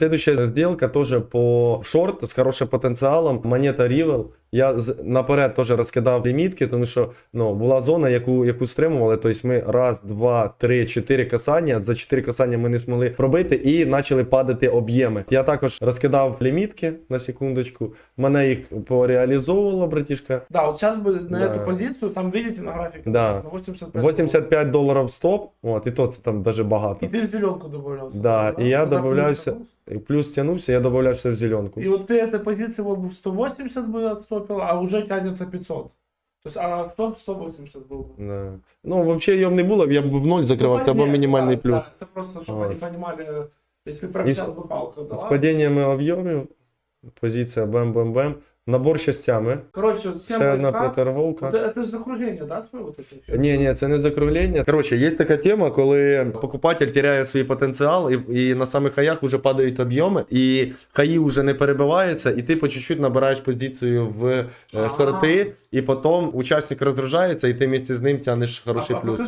Следующая сделка тоже по шорт з хорошим потенціалом. Монета Rivel. Я з- наперед теж розкидав лімітки, тому що ну, була зона, яку, яку стримували. Тобто ми раз, два, три, чотири касання. За чотири касання ми не змогли пробити і почали падати об'єми. Я також розкидав лімітки на секундочку. Мене їх пореалізовувало, братішка. Да, вот сейчас бы на Да. эту позицию, там видите на графике, Да. на 85. 85 доларів стоп. От, і то це там даже багато. И ты в зеленку добавлялся. Да, и я Ну, так добавляюся. плюс І Плюс тягнувся, я додавався в зеленку. И вот при этой позиции вот бы 180 бы отстопил, а уже тянется 500. То есть, а стоп 180 был бы. Да. Ну, взагалі його б не було, я б в ноль закривав, Ну, або понятно, мінімальний да, плюс. Да, это просто, чтобы Вот. они понимали, если прокачал бы палку, да. З падіннями об'ємів, позиція бем-бем-бем, набор частями, Короче, всем ще одна проторговка. Вот это же закругление, да, твое? Ні, ні, це не закруглення. Коротше, є така тема, коли покупатель теряє свій потенціал, і, і на самих хаях вже падають об'єми, і хаї вже не перебиваються, і ти по чуть-чуть набираєш позицію в е, шорти, і потім учасник розгружається, і ти вместе з ним тягнеш хороший А, плюс.